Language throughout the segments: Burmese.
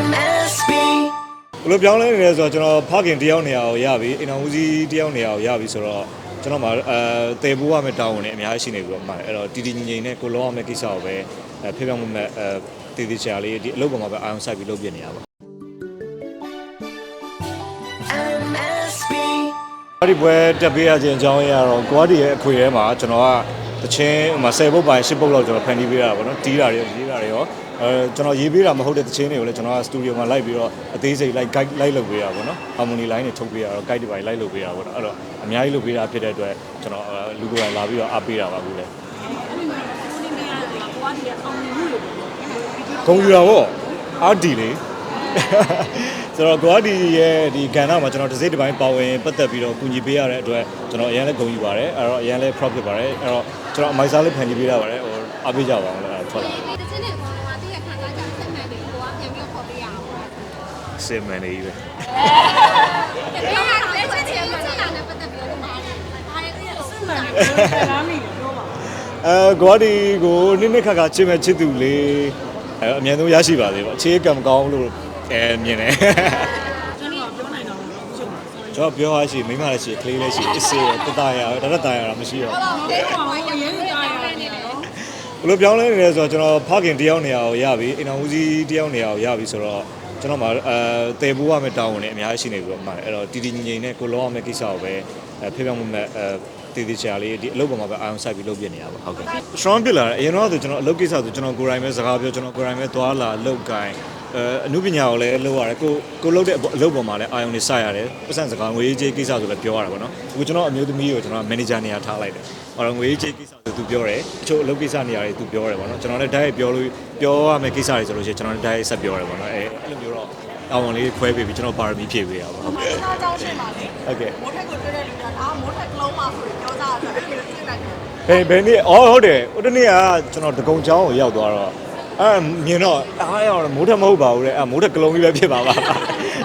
MSB ဘယ်လိုပြောင်းလဲနေလဲဆိုတော့ကျွန်တော်ဖခင်တယောက်နေရာကိုရပြီအိမ်တော်ဦးစီးတယောက်နေရာကိုရပြီဆိုတော့ကျွန်တော်မှအဲတည်ပိုးရမယ့်တောင်းဝင်နေအများကြီးရှိနေပြီပေါ့မှန်တယ်အဲ့တော့တီတီငိမ့်ငိမ့်နဲ့ကိုလောရမယ့်ကိစ္စကိုပဲအဲဖေးပြောင်းမှုမဲ့အဲတည်တည်ချာလေးဒီအလုပ်ပေါ်မှာပဲအာရုံစိုက်ပြီးလုပ်ပြနေရပါ MSB ကွာဒီပွဲတက်ပေးရခြင်းအကြောင်းရတော့ကွာဒီရဲ့အခွေထဲမှာကျွန်တော်က တချင်းဟိုမှာ10ပုတ်ပိုင်း10ပုတ်လောက်ကျွန်တော်ဖန်တီးပေးရတာပေါ့နော်တီးတာတွေရောရေးတာတွေရောအဲကျွန်တော်ရေးပေးတာမဟုတ်တဲ့တချင်းတွေကိုလည်းကျွန်တော်ကစတူဒီယိုမှာလိုက်ပြီးတော့အသေးစိတ်လိုက် guide လိုက်လုပ်ပေးတာပေါ့နော် harmony line တွေထုတ်ပေးရတော့ guide တွေပိုင်းလိုက်လုပ်ပေးတာပေါ့နော်အဲ့တော့အများကြီးလုပ်ပေးတာဖြစ်တဲ့အတွက်ကျွန်တော်လူကိုယ်တိုင်လာပြီးတော့အားပေးတာပါခုလည်းဂုံယူတာပေါ့အာဒီ လေဆိုတော့ဂွာဒီရဲ့ဒီကဏ္ဍမှာကျွန်တော်တစ်စိတ်တစ်ပိုင်းပါဝင်ပတ်သက်ပြီးတော့ကူညီပေးရတဲ့အတွက်ကျွန်တော်အရင်လည်းဂုဏ်ယူပါတယ်အဲ့တော့အရင်လည်း profit ပါတယ်အဲ့တော့ကျွန်တော်အမိုက်စားလေးဖန်တီးပေးရပါတယ်ဟိုအားပေးကြပါအောင်လို့အဲ့ဒါထွက်လာဒီတစ်ချက်နဲ့ဘောကတည်းကခံစားချက်ဆက်မှန်တယ်ကိုကပြန်ပြီးခေါ်ပေးရအောင်ပေါ့စင်မန်လေးပဲ။ဒီကလည်းချက်ချင်းချက်တာနဲ့ပတ်သက်ပြီးတော့ပါတယ်။ပါတယ်အဲ့လိုဆက်မှန်တယ်အဲဂွာဒီကိုနစ်နစ်ခါခါချစ်မဲ့ချစ်သူလေးအဲအမြန်ဆုံးရရှိပါသေးပေါ့အခြေကံမကောင်းလို့ အဲမြင်တယ်ကျွန်တော်ပြောရရှိမိမလည်းရှိကလေးလည်းရှိအစ်စေတတရတရတရတာမရှိတော့။ဟုတ်တယ်။ရဲရဲကြားရတယ်နေတော့ဘယ်လိုပြောင်းလဲနေလဲဆိုတော့ကျွန်တော်ဖခင်တယောက်နေရာကိုရပြီအိမ်တော်ဦးစီးတယောက်နေရာကိုရပြီဆိုတော့ကျွန်တော်မှအဲတည်ပိုးရမယ့်တောင်းဝင်နေအများကြီးရှိနေပြီပေါ့မှန်တယ်အဲ့တော့တီတီငိမ့်ငိမ့်နဲ့ကိုလောရမယ့်ကိစ္စကိုပဲအဲဖေးပြောင်းမှုမဲ့အဲတည်တည်ချာလေးဒီအလုပ်ပေါ်မှာပဲအာရုံစိုက်ပြီးလုပ်ပြနေရပါဟုတ်ကဲ့ strong ဖြစ်လာတယ်အရင်တော့ဆိုကျွန်တော်အလုပ်ကိစ္စဆိုကျွန်တော်ကိုယ်တိုင်ပဲစကားပြောကျွန်တော်ကိုယ်တိုင်ပဲသွားလာအလုပ်ကိုင် အဲအမှုပညာကိုလည်းလုပ်ရတယ်ကိုကိုလုပ်တဲ့အလုပ်ပေါ်မှာလည်းအာရုံနေစိုက်ရတယ်ပတ်စံစကားငွေကြေးကိစ္စဆိုလည်းပြောရတာပေါ့နော်အခုကျွန်တော်အမျိုးသမီးကိုကျွန်တော် manager နေရာထားလိုက်တယ်အော်ငွေကြေးကိစ္စဆိုသူပြောတယ်အချို့အလုပ်ကိစ္စနေရာတွေသူပြောတယ်ပေါ့နော်ကျွန်တော်လည်းဓာတ်ရိုက်ပြောလို့ပြောရမယ့်ကိစ္စတွေဆိုလို့ရှိရင်ကျွန်တော်လည်းဓာတ်ရိုက်ဆက်ပြောတယ်ပေါ့နော်အဲအဲ့လိုမျိုးတော့အောင်းလေးခွဲပေးပြီးကျွန်တော်ပါရမီဖြည့်ပေးရပါဟုတ်ကဲ့။အားကြောင့်ရှင်းပါလေဟုတ်ကဲ့။မိုးထက်ကိုတွေ့တဲ့လူကအာမိုးထက်ကလုံးပါဆိုရင်ပြောကြတာဆိုအဲ့လိုသိနိုင်တယ်ဘယ်ဘယ်နေ့အော်ဟုတ်တယ်ဟိုတနေ့ကကျွန်တော်ဒဂုံချောင်းကိုရောက်သွားတော့ အဲမြင်တော့အားရတော့မိုးထက်မဟုတ်ပါဘူးတဲ့အဲမိုးထက်ကလုံးကြီးပဲဖြစ်ပါပါ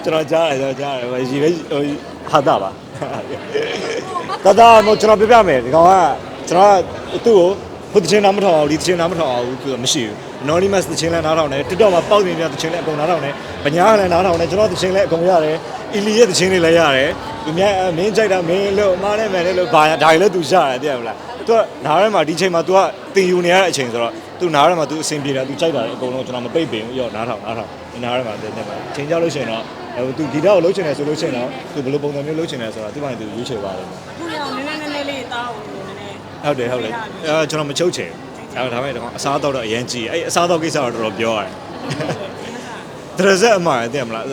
ကျွန်တော်ကြားတယ်ကျွန်တော်ကြားတယ်ရေပဲဟိုဟာတာပါတဒါမို့ကျွန်တော်ပြပြမယ်ဒီကောင်ကကျွန်တော်ကသူ့ကိုဟိုတချင်းနားမထောင်အောင်ဒီတချင်းနားမထောင်အောင်သူကမရှိဘူး anonymous တချင်းလည်းနားထောင်တယ် TikTok မှာပေါက်နေပြတချင်းလည်းအကုန်နားထောင်တယ်ဗညာလည်းနားထောင်တယ်ကျွန်တော်တချင်းလည်းအကုန်ရတယ်အီလီရဲ့တချင်းတွေလည်းရတယ်သူများမင်းကြိုက်တာမင်းလို့အမားနဲ့မယ်လို့ဘာဒါတွေလည်းသူရတယ်သိရမလား သူကနားထဲမှာဒီချိန်မှာ तू ကတင်ယူနေရတဲ့အချိန်ဆိုတော့ तू နားထဲမှာ तू အဆင်ပြေတာ तू ကြိုက်တာလေအကုန်လုံးကျွန်တော်မပိတ်ပင်ဘူးရောနားထောင်နားထောင်နားထဲမှာတင်နေမှာချိန်ကြလို့ရှိရင်တော့ဟို तू ဂီတကိုလှုပ်ချင်တယ်ဆိုလို့ရှိရင်တော့ तू ဘယ်လိုပုံစံမျိုးလှုပ်ချင်တယ်ဆိုတာသူ့ဘာနဲ့ तू ရွေးချယ်ပါလိမ့်မယ် ။ခုနကနည်းနည်းနည်းနည်းလေးတောင်းလို့နည်းနည်း ဟုတ်တယ်ဟုတ်တယ်အဲကျွန်တော်မချုပ်ချင်ဘူးဒါပေမဲ့ဒါကအစားတော့တော့အရင်ကြည့်အဲ့အစားတော့ကိစ္စတော့တော်တော်ပြောရတယ်ဒရဇက်အမှားတယ်မလား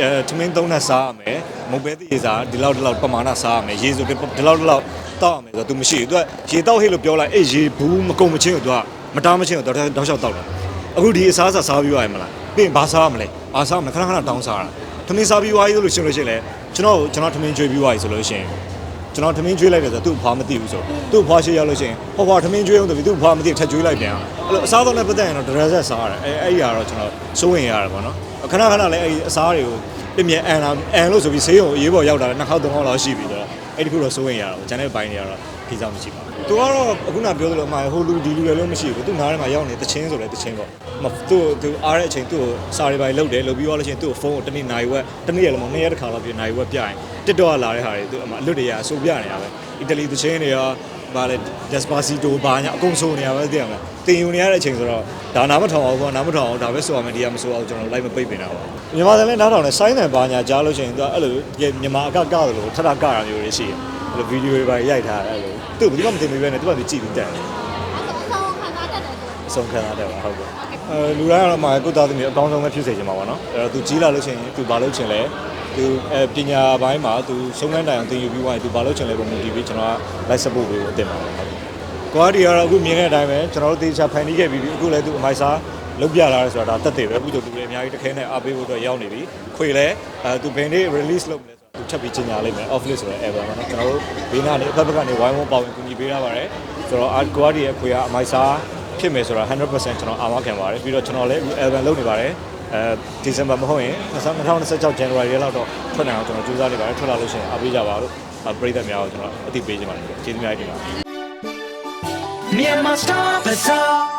အဲသမင်းသုံးနဲ့စားရမယ်မုတ်ပဲတည်စားဒီလောက်ဒီလောက်ပမာဏစားရမယ်ရေဆိုဒီလောက်ဒီလောက်တောက်ရမယ်ဆိုတော့ तू မရှိဘူး तू ကရေတောက်ဟိလို့ပြောလိုက်အေးရေဘူးမကုန်မချင်းကို तू ကမတားမချင်းကိုတော့တောက်လျှောက်တောက်တယ်အခုဒီအစားစားစားပြီးသွားရမလားပြီးရင်ဘာစားရမလဲဘာစားမလဲခဏခဏတောင်းစားတာသမင်းစားပြီးသွားပြီလို့ရှင်းလို့ရှိရင်လေကျွန်တော်ကျွန်တော်သမင်းကျွေးပြီးသွားပြီဆိုလို့ရှိရင် ကျွန်တော်ထမင်းကျွေးလိုက်တယ်ဆိုတော့သူ့ဖွာမသိဘူးဆိုသူ့ဖွာရှိရောက်လို့ရှိရင်ဟောဖွာထမင်းကျွေးအောင်ဆိုပြီးသူ့ဖွာမသိထက်ကျွေးလိုက်ပြန်အဲ့လိုအစားတော့လည်းပတ်သက်ရင်တော့ဒရဇက်စားရတယ်အဲအဲ့ဒီကတော့ကျွန်တော်စိုးရင်ရတယ်ပေါ့နော် ခဏခဏလည်းအဲ့ဒီအစားတွေကိုပြမြဲအန်လာအန်လို့ဆိုပြီးဆေးရုံအရေးပေါ်ရောက်တာလည်းနှစ်ခေါက်သုံးခေါက်လောက်ရှိပြီဆိုတော့အဲ့ဒီခုတော့စိုးရင်ရတော့ဂျန်တဲ့ဘိုင်းတွေကတော့ဖိစားမရှိပါဘူးသူကတော့အခုနပြောသလိုအမှဟိုလူဒီလူတွေလည်းမရှိဘူးသူနားထဲမှာရောက်နေတချင်းဆိုလည်းတချင်းပေါ့မသူ့သူအားတဲ့အချိန်သူ့ကိုစာရီပိုင်းလုတ်တယ်လုတ်ပြီးတော့လို့ရှိရင်သူ့ကိုဖုန်းကိုတစ်နေ့နိုင်ဝက်တစ်နေ့ရလည်းမဟုတ်နှစ်ရက်တစ်ခါလောက်ပြနိုင်ဝက်ပြရင်တစ်တော့လာတဲ့ဟာတွေသူအမှအလွတ်တရအဆိုပြနေတာပဲ အီတလီတချင်းတွေရောဗာလေ Despacito ဘာညာအကုန်ဆိုနေရပဲသိရမလားတင်ယူနေရတဲ့အချိန်ဆိုတော့ဒါနားမထောင်အောင်ဘောနားမထောင်အောင်ဒါပဲဆိုရမယ်ဒီကမဆိုအောင်ကျွန်တော်လိုက်မပိတ်ပင်တာပါမြန်မာတိုင်းလည်းနားထောင်နေဆိုင်းတယ်ဘာညာကြားလို့ရှိရင်သူကအဲ့လိုမြန်မာအကကတယ်လို့ထထကတာမျိုးတွေရှိတယ်အဲ့လိုဗီဒီယိုတွေပါရိုက်ထားတယ်အဲ့လိုသူ့ဘယ်တော့မှမတင်ပေးပဲနဲ့သူကသူကြည့်ပြီးတက်တယ်အဆုံးခံစားတတ်တယ်ဆိုအဆုံးခံရတဲ့ပါဟုတ်ကဲ့အဲလူတိုင်းကတော့မှကိုသားသမီးအကောင်းဆုံးပဲဖြစ်စေချင်ပါပါတော့အဲတော့သူကြီးလာလို့ရှိရင်သူဘာလုပ်ချင်လဲ သူအဲပညာပိုင်းမှာသူဆုံးခန်းတိုင်အောင်သင်ယူပြီးသွားရင်သူဘာလုပ်ချင်လဲပုံမူတည်ပြီးကျွန်တော်က live support ပေးဖို့အသင့်ပါပါဟုတ်ကဲ့ကွာဒီကတော့အခုမြင်တဲ့အတိုင်းပဲကျွန်တော်တို့တေချာဖန်တီးခဲ့ပြီးပြီအခုလည်းသူအမိုက်စားလုပ်ပြလာတယ်ဆိုတာဒါတက်တယ်ပဲအခုတို့လူတွေအများကြီးတစ်ခဲနဲ့အားပေးဖို့အတွက်ရောက်နေပြီခွေလဲအဲသူဘယ်နေ့ release လုပ်မလဲဆိုတာသူချက်ပြီးကြီးညာလိုက်မယ် off list ဆိုတော့ ever ပါနော်ကျွန်တော်တို့ဘေးနားနေအဖက်ဘက်ကနေဝိုင်းဝန်းပါဝင်ကူညီပေးရပါတယ်ဆိုတော့အာကွာဒီရဲ့ခွေကအမိုက်စားဖြစ်မယ်ဆိုတာ100%ကျွန်တော်အာမခံပါတယ်ပြီးတော့ကျွန်တော်လည်းအခု album လုပ်နေပါတယ် အဲဒီဇင်ဘာမဟုတ်ရင်2026 January လောက်တော့ထွက်နိုင်အောင်ကျွန်တော်ကြိုးစားနေပါတယ်ထွက်လာလို့ရှိရင်အားပေးကြပါလို့ပရိသတ်များကိုကျွန်တော်အသိပေးချင်ပါတယ်ကျေးဇူးများတင်ပါတယ် Myanmar Star Bazaar